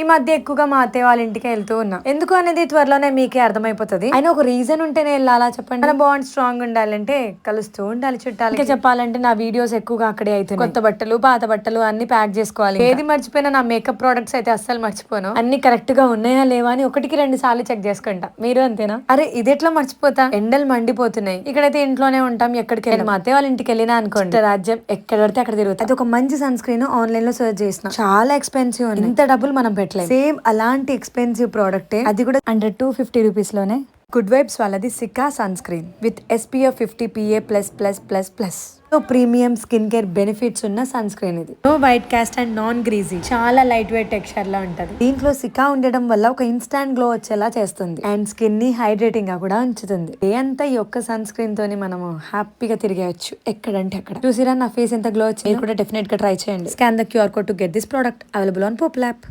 ఈ మధ్య ఎక్కువగా మా అత్తయ్య వాళ్ళ ఇంటికి వెళ్తూ ఉన్నా. ఎందుకు అనేది త్వరలోనే మీకే అర్థమైపోతుంది. అయినా ఒక రీజన్ ఉంటేనే వెళ్ళాలా చెప్పండి? మన బాండ్ స్ట్రాంగ్ ఉండాలంటే కలుస్తూ ఉండాలి చుట్టాలు ఇంకా చెప్పాలంటే నా వీడియోస్ ఎక్కువగా అక్కడే అవుతున్నాయి కొత్త బట్టలు పాత బట్టలు అన్ని ప్యాక్ చేసుకోవాలి ఏది మర్చిపోయినా నా మేకప్ ప్రోడక్ట్స్ అయితే అస్సలు మర్చిపోను. అన్ని కరెక్ట్గా ఉన్నాయా లేవా అని ఒకటికి రెండు సార్లు చెక్ చేసుకుంటా. మీరు అంతేనా? అరే ఇది ఎట్లా మర్చిపోతా? ఎండలు మండిపోతున్నాయి. ఇక్కడైతే ఇంట్లోనే ఉంటాం ఎక్కడికి వెళ్ళి మా అత్తయ్య వాళ్ళ ఇంటికి వెళ్ళినా అనుకోండి. రాజ్యం ఎక్కడ పడితే అక్కడ తిరుగుతుంది అది ఒక మంచి సన్ స్క్రీన్ ఆన్లైన్లో సర్చ్ చేసిన. చాలా ఎక్స్పెన్సివ్ ఉంది ఇంత డబ్బులు మనం పెట్టలేదు. సేమ్ అలాంటి ఎక్స్పెన్సివ్ ప్రోడక్ట్. అది కూడా అండర్ టూ ఫిఫ్టీ రూపీస్లోనే. గుడ్ వైబ్స్ వాళ్ళది cica sunscreen with SPF fifty PA plus plus plus plus. Premium skin care benefits ఉన్న సన్ స్క్రీన్ ఇది. No white cast and non greasy చాలా లైట్ వెయిట్ టెక్స్చర్ లా ఉంటది. దీంట్లో సికా ఉండడం వల్ల ఒక ఇన్స్టాంట్ గ్లో వచ్చేలా చేస్తుంది. అండ్ స్కిన్ని హైడ్రేటింగ్గా కూడా ఉంచుతుంది. డే అంతా ఈ ఒక్క సన్ స్క్రీన్ తోని మనము హ్యాపీగా తిరిగేయచ్చు. ఎక్కడంటే అక్కడ. చూసిరా నా ఫేస్ ఎంత గ్లో వచ్చింది? కూడా డెఫినెట్గా ట్రై చేయండి. Scan the QR code to get this product available on Pop app